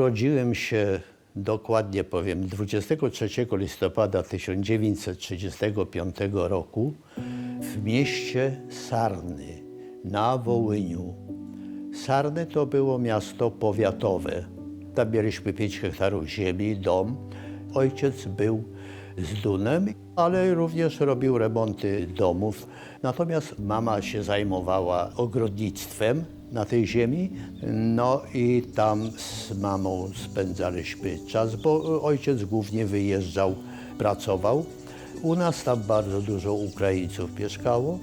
Urodziłem się, dokładnie powiem, 23 listopada 1935 roku w mieście Sarny na Wołyniu. Sarny to było miasto powiatowe. Tam mieliśmy 5 hektarów ziemi, dom. Ojciec był z Dunem, ale również robił remonty domów. Natomiast mama się zajmowała ogrodnictwem na tej ziemi. No i tam z mamą spędzaliśmy czas, bo ojciec głównie wyjeżdżał, pracował. U nas tam bardzo dużo Ukraińców mieszkało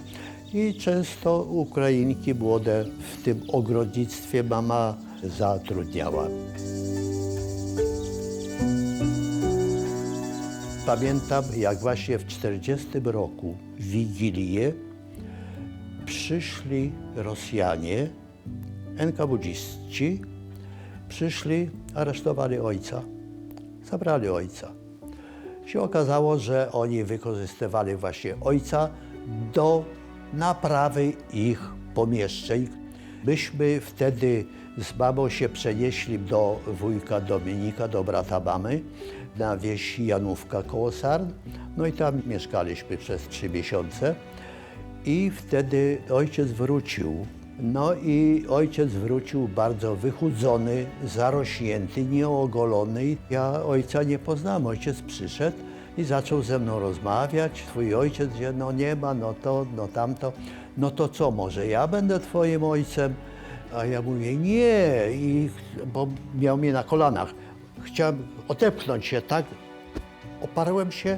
i często Ukrainki młode w tym ogrodnictwie mama zatrudniała. Pamiętam, jak właśnie w 40 roku w Wigilię przyszli Rosjanie, NKWDziści, przyszli, aresztowali ojca, zabrali ojca. Się okazało, że oni wykorzystywali właśnie ojca do naprawy ich pomieszczeń. Myśmy wtedy z mamą się przenieśli do wujka Dominika, do brata mamy, na wieś Janówka koło Sarn. No i tam mieszkaliśmy przez trzy miesiące. I wtedy ojciec wrócił. No i ojciec wrócił bardzo wychudzony, zarośnięty, nieogolony. Ja ojca nie poznałem. Ojciec przyszedł i zaczął ze mną rozmawiać. Twój ojciec, gdzie no nie ma, no to, no tamto. No to co, może ja będę twoim ojcem? A ja mówię, nie, I, bo miał mnie na kolanach. Chciałem odepchnąć się, tak? Oparłem się,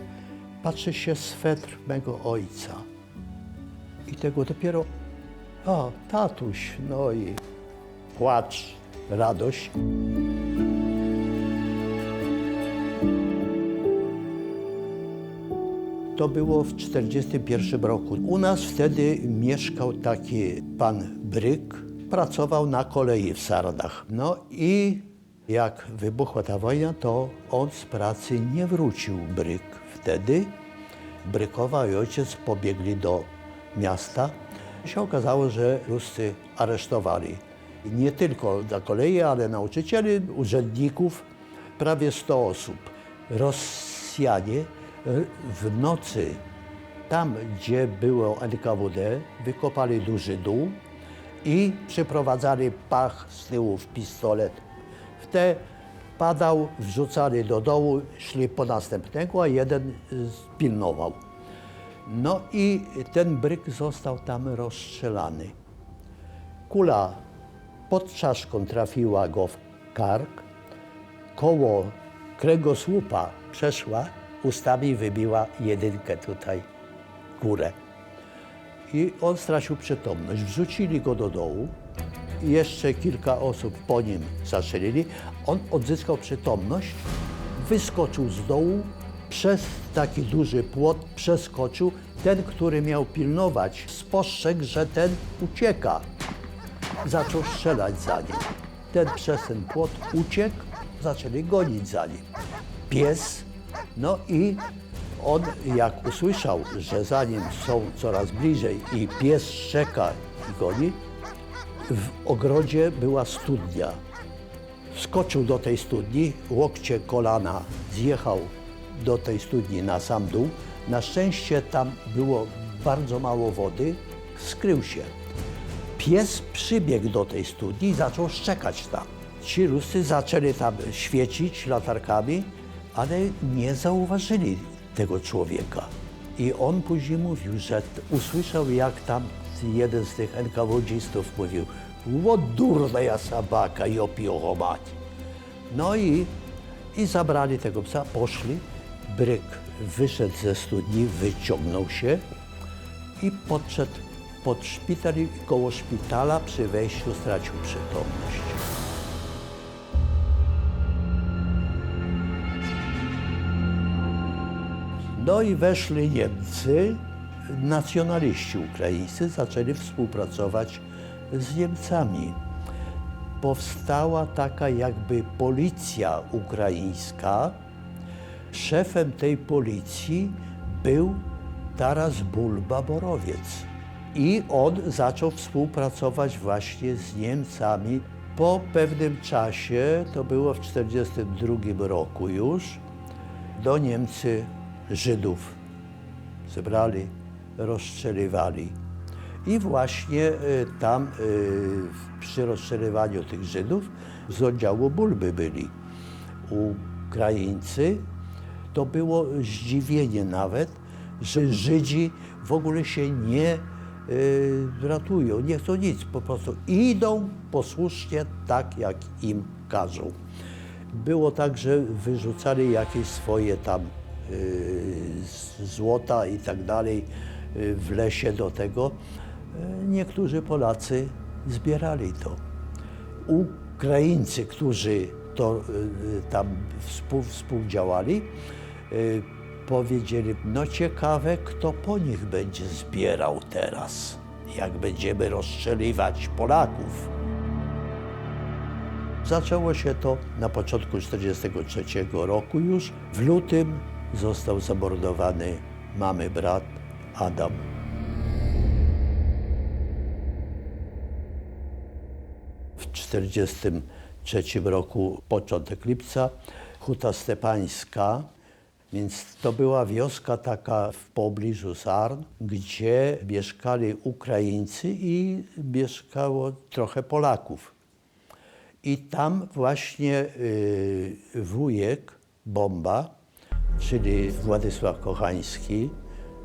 patrzy się swetr mego ojca. I tego dopiero, o, tatuś, no i płacz, radość. To było w 1941 roku. U nas wtedy mieszkał taki pan Bryk, pracował na kolei w Sardach. No i jak wybuchła ta wojna, to on z pracy nie wrócił Bryk. Wtedy Brykowa i ojciec pobiegli do miasta. Się okazało, że Ruscy aresztowali nie tylko na kolei, ale nauczycieli, urzędników, prawie 100 osób. Rosjanie w nocy, tam gdzie było NKWD, wykopali duży dół i przyprowadzali pach z tyłu w pistolet. W te padał, wrzucali do dołu, szli po następnego, a jeden pilnował. No i ten bryk został tam rozstrzelany. Kula pod czaszką trafiła go w kark, koło kręgosłupa przeszła, ustami wybiła jedynkę tutaj, górę. I on stracił przytomność. Wrzucili go do dołu. Jeszcze kilka osób po nim zastrzelili. On odzyskał przytomność, wyskoczył z dołu, przez taki duży płot przeskoczył. Ten, który miał pilnować, spostrzegł, że ten ucieka. Zaczął strzelać za nim. Ten przez ten płot uciekł, zaczęli gonić za nim. Pies, no i on jak usłyszał, że za nim są coraz bliżej i pies szczeka i goni, w ogrodzie była studnia. Skoczył do tej studni, łokcie kolana zjechał do tej studni na sam dół. Na szczęście tam było bardzo mało wody, skrył się. Pies przybiegł do tej studni i zaczął szczekać tam. Ci Ruscy zaczęli tam świecić latarkami, ale nie zauważyli tego człowieka. I on później mówił, że usłyszał, jak tam jeden z tych NKWDzistów mówił o durna ja sabaka i opioho mać. No i, i zabrali tego psa, poszli. Bryk wyszedł ze studni, wyciągnął się i podszedł pod szpital i koło szpitala przy wejściu stracił przytomność. No i weszli Niemcy, nacjonaliści ukraińscy zaczęli współpracować z Niemcami. Powstała taka jakby policja ukraińska. Szefem tej policji był Taras Bulba Borowiec. I on zaczął współpracować właśnie z Niemcami. Po pewnym czasie, to było w 1942 roku już, do Niemcy Żydów zebrali, rozstrzelywali. I właśnie y, tam y, przy rozstrzelywaniu tych Żydów z oddziału Bulby byli Ukraińcy. To było zdziwienie nawet, że Żydzi w ogóle się nie y, ratują, nie chcą nic, po prostu idą posłusznie tak, jak im każą. Było tak, że wyrzucali jakieś swoje tam y, złota i tak dalej y, w lesie do tego. Niektórzy Polacy zbierali to. Ukraińcy, którzy to y, tam współ, współdziałali, powiedzieli, no ciekawe, kto po nich będzie zbierał teraz, jak będziemy rozstrzeliwać Polaków. Zaczęło się to na początku 1943 roku już. W lutym został zamordowany mamy brat Adam. W 1943 roku, początek lipca, Huta Stepańska, więc to była wioska taka w pobliżu Sarn, gdzie mieszkali Ukraińcy i mieszkało trochę Polaków. I tam właśnie y, wujek Bomba, czyli Władysław Kochański,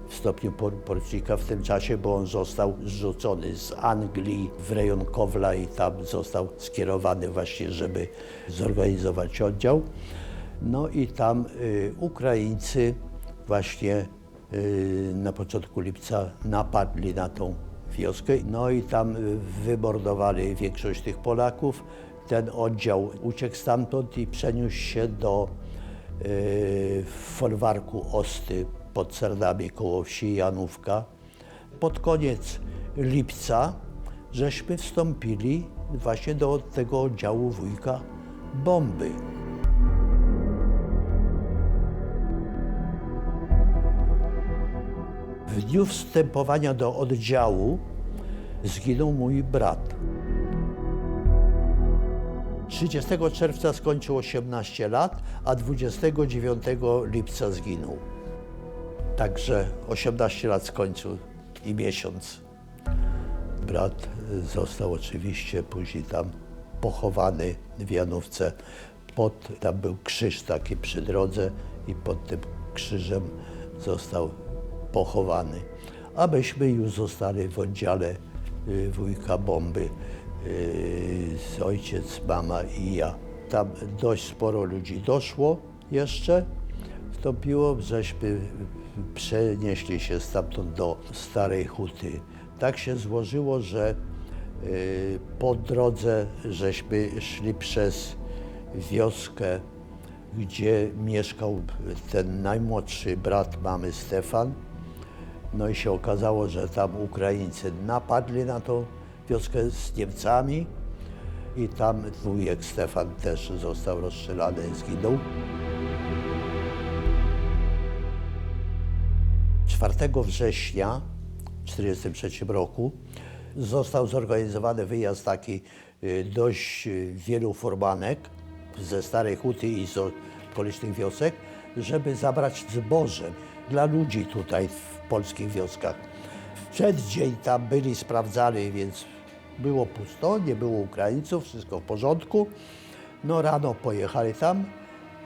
w stopniu por- porucznika w tym czasie, bo on został zrzucony z Anglii w rejon Kowla i tam został skierowany właśnie, żeby zorganizować oddział. No i tam y, Ukraińcy właśnie y, na początku lipca napadli na tą wioskę. No i tam y, wymordowali większość tych Polaków. Ten oddział uciekł stamtąd i przeniósł się do folwarku Osty pod Sardami koło wsi Janówka. Pod koniec lipca żeśmy wstąpili właśnie do tego oddziału wujka Bomby. W dniu wstępowania do oddziału zginął mój brat. 30 czerwca skończył 18 lat, a 29 lipca zginął. Także 18 lat skończył i miesiąc. Brat został oczywiście później tam pochowany w Janówce. Pod, tam był krzyż taki przy drodze i pod tym krzyżem został pochowany. A myśmy już zostali w oddziale y, wujka Bomby, y, ojciec, mama i ja. Tam dość sporo ludzi doszło jeszcze, wstąpiło, żeśmy przenieśli się stamtąd do Starej Huty. Tak się złożyło, że y, po drodze żeśmy szli przez wioskę, gdzie mieszkał ten najmłodszy brat mamy Stefan. No i się okazało, że tam Ukraińcy napadli na tą wioskę z Niemcami i tam wujek Stefan też został rozstrzelany, zginął. 4 września 1943 roku został zorganizowany wyjazd taki y, dość y, wielu formanek ze Starej Huty i z okolicznych wiosek, żeby zabrać zboże dla ludzi tutaj polskich wioskach. Przeddzień tam byli, sprawdzali, więc było pusto, nie było Ukraińców, wszystko w porządku. No rano pojechali tam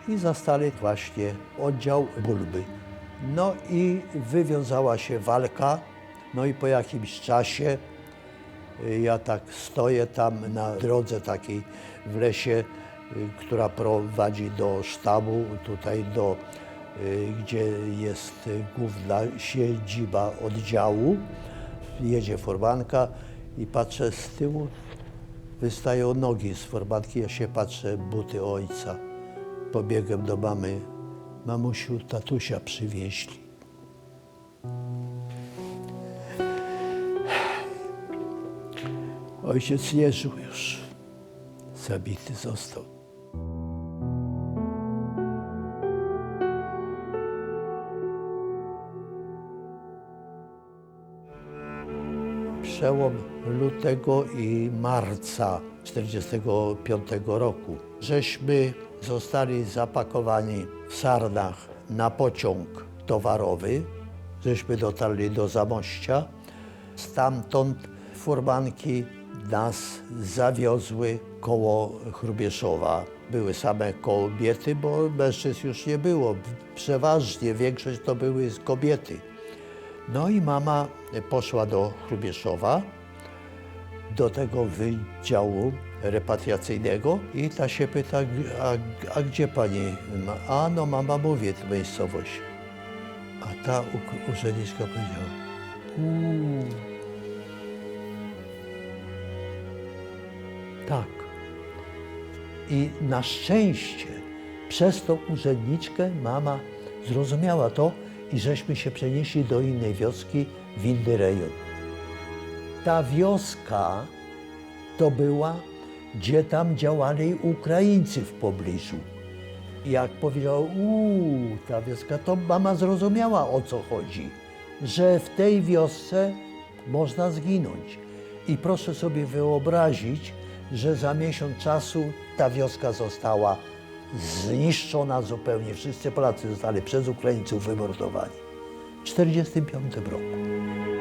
i zastali właśnie oddział Bulby. No i wywiązała się walka, no i po jakimś czasie y, ja tak stoję tam na drodze takiej w lesie, y, która prowadzi do sztabu, tutaj do, gdzie jest y, główna siedziba oddziału. Jedzie formanka i patrzę z tyłu, wystają nogi z formanki, ja się patrzę, buty ojca. Pobiegłem do mamy, mamusiu, tatusia przywieźli. Ojciec nie żył już, zabity został. Przełom lutego i marca 1945 roku. Żeśmy zostali zapakowani w Sarnach na pociąg towarowy, żeśmy dotarli do Zamościa. Stamtąd furmanki nas zawiozły koło Chrubieszowa. Były same kobiety, bo mężczyzn już nie było. Przeważnie większość to były kobiety. No i mama poszła do Chrubieszowa, do tego wydziału repatriacyjnego i ta się pyta, a, a gdzie pani? A no mama mówi, to miejscowość. A ta urzędniczka powiedziała, uuu, tak. I na szczęście przez tą urzędniczkę mama zrozumiała to i żeśmy się przenieśli do innej wioski w inny rejon. Ta wioska to była, gdzie tam działali Ukraińcy w pobliżu. Jak powiedział, uuu, ta wioska, to mama zrozumiała o co chodzi, że w tej wiosce można zginąć. I proszę sobie wyobrazić, że za miesiąc czasu ta wioska została zniszczona zupełnie. Wszyscy Polacy zostali przez Ukraińców wymordowani. W 1945 roku.